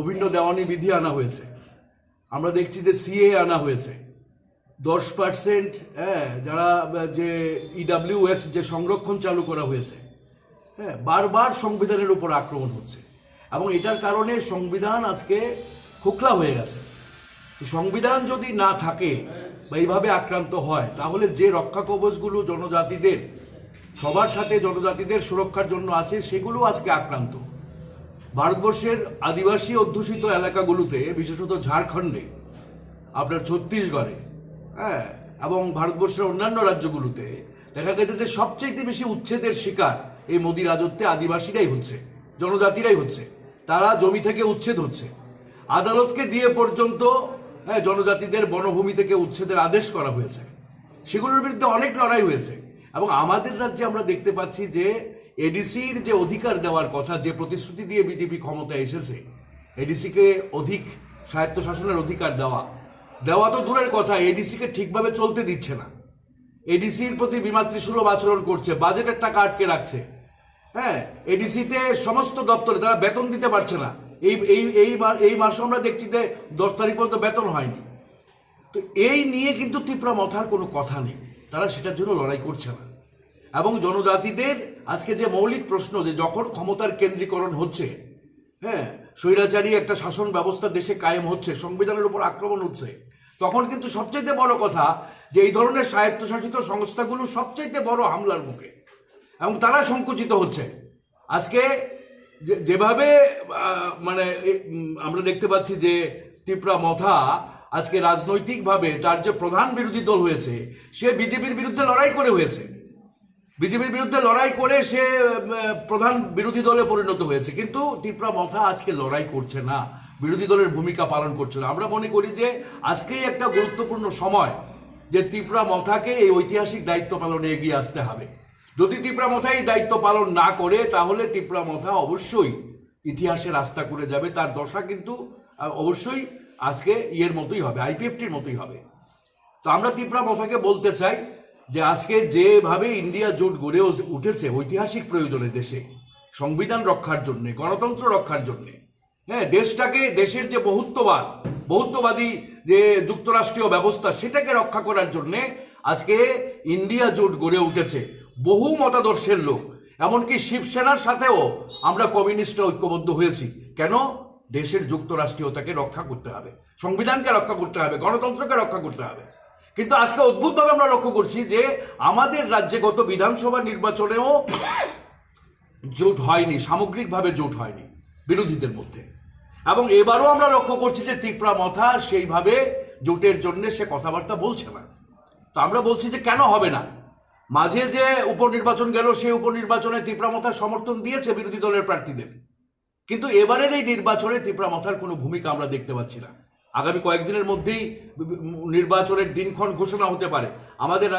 অভিন্ন দেওয়ানি বিধি আনা হয়েছে। আমরা দেখছি যে সিএ আনা হয়েছে। দশ পার্সেন্ট হ্যাঁ যারা, যে ইডাব্লিউএস যে সংরক্ষণ চালু করা হয়েছে হ্যাঁ বারবার সংবিধানের উপর আক্রমণ হচ্ছে। এবং এটার কারণে সংবিধান আজকে খোকলা হয়ে গেছে। সংবিধান যদি না থাকে বা এইভাবে আক্রান্ত হয়, তাহলে যে রক্ষা কবচগুলো জনজাতিদের, সবার সাথে জনজাতিদের সুরক্ষার জন্য আছে, সেগুলো আজকে আক্রান্ত। ভারতবর্ষের আদিবাসী অধ্যুষিত এলাকাগুলোতে বিশেষত ঝাড়খণ্ডে আপনার ছত্তিশগড়ে হ্যাঁ এবং ভারতবর্ষের অন্যান্য রাজ্যগুলোতে দেখা গেছে যে সবচেয়ে বেশি উচ্ছেদের শিকার এই মোদী রাজত্বে আদিবাসীরাই হচ্ছে জনজাতিরাই হচ্ছে। তারা জমি থেকে উচ্ছেদ হচ্ছে। আদালতকে দিয়ে পর্যন্ত হ্যাঁ, জনজাতিদের বনভূমি থেকে উচ্ছেদের আদেশ করা হয়েছে। সেগুলোর বিরুদ্ধে অনেক লড়াই হয়েছে। এবং আমাদের রাজ্যে আমরা দেখতে পাচ্ছি যে এডিসির যে অধিকার দেওয়ার কথা, যে প্রতিশ্রুতি দিয়ে বিজেপি ক্ষমতায় এসেছে, এডিসিকে অধিক স্বায়ত্তশাসনের অধিকার দেওয়া দেওয়া তো দূরের কথা, এডিসিকে ঠিকভাবে চলতে দিচ্ছে না। এডিসির প্রতি বিমাতৃসুলভ আচরণ করছে, বাজেটের টাকা আটকে রাখছে। হ্যাঁ এডিসিতে সমস্ত দপ্তরে তারা বেতন দিতে পারছে না। এই এই এই এই মাসে আমরা দেখছি যে দশ তারিখ পর্যন্ত বেতন হয়নি। তো এই নিয়ে কিন্তু তীব্রা মথার কোনো কথা নেই। তারা সেটার জন্য লড়াই করছে না। এবং জনজাতিদের আজকে যে মৌলিক প্রশ্ন যে যখন ক্ষমতার কেন্দ্রীকরণ হচ্ছে হ্যাঁ স্বৈরাচারী একটা শাসন ব্যবস্থা দেশে কায়েম হচ্ছে, সংবিধানের উপর আক্রমণ হচ্ছে, তখন কিন্তু সবচাইতে বড় কথা যে এই ধরনের স্বায়ত্তশাসিত সংস্থাগুলো সবচাইতে বড় হামলার মুখে। এবং তারা সংকুচিত হচ্ছে। আজকে যেভাবে মানে আমরা দেখতে পাচ্ছি যে টিপরা মথা আজকে রাজনৈতিকভাবে তার যে প্রধান বিরোধী দল হয়েছে, সে বিজেপির বিরুদ্ধে লড়াই করে হয়েছে। বিজেপির বিরুদ্ধে লড়াই করে সে প্রধান বিরোধী দলে পরিণত হয়েছে। কিন্তু টিপরা মথা আজকে লড়াই করছে না। বিরোধী দলের ভূমিকা পালন করছে না। আমরা মনে করি যে আজকেই একটা গুরুত্বপূর্ণ সময় যে ত্রিপুরা মথাকে এই ঐতিহাসিক দায়িত্ব পালনে এগিয়ে আসতে হবে। যদি ত্রিপুরা মথা এই দায়িত্ব পালন না করে, তাহলে ত্রিপুরা মথা অবশ্যই ইতিহাসে রাস্তা করে যাবে। তার দশা কিন্তু অবশ্যই আজকে ইয়ের মতোই হবে আইপিএফটির মতোই হবে। তো আমরা ত্রিপুরা মথাকে বলতে চাই যে আজকে যেভাবে ইন্ডিয়া জোট গড়ে উঠেছে ঐতিহাসিক প্রয়োজনে দেশে, সংবিধান রক্ষার জন্যে, গণতন্ত্র রক্ষার জন্য হ্যাঁ দেশটাকে, দেশের যে বহুত্ববাদ, বহুত্ববাদী যে যুক্তরাষ্ট্রীয় ব্যবস্থা সেটাকে রক্ষা করার জন্যে আজকে ইন্ডিয়া জোট গড়ে উঠেছে বহু মতাদর্শের লোক। এমনকি শিবসেনার সাথেও আমরা কমিউনিস্টরা ঐক্যবদ্ধ হয়েছি। কেন? দেশের যুক্তরাষ্ট্রীয়তাকে রক্ষা করতে হবে, সংবিধানকে রক্ষা করতে হবে, গণতন্ত্রকে রক্ষা করতে হবে। কিন্তু আজকে অদ্ভুতভাবে আমরা লক্ষ্য করছি যে আমাদের রাজ্যে গত বিধানসভা নির্বাচনেও জোট হয়নি, সামগ্রিকভাবে জোট হয়নি বিরোধীদের মধ্যে। এবং এবারও আমরা লক্ষ্য করছি যে ত্রিপুরা মথা সেইভাবে জোটের জন্য সে কথাবার্তা বলছে না। তো আমরা বলছি যে কেন হবে না? মাঝে যে উপনির্বাচন গেল, সেই উপনির্বাচনে ত্রিপুরা মথার সমর্থন দিয়েছে বিরোধী দলের প্রার্থীদের। কিন্তু এবারের এই নির্বাচনে ত্রিপুরা মাথার কোনো ভূমিকা আমরা দেখতে পাচ্ছি না। আগামী কয়েকদিনের মধ্যেই নির্বাচনের দিনক্ষণ ঘোষণা হতে পারে। আমাদের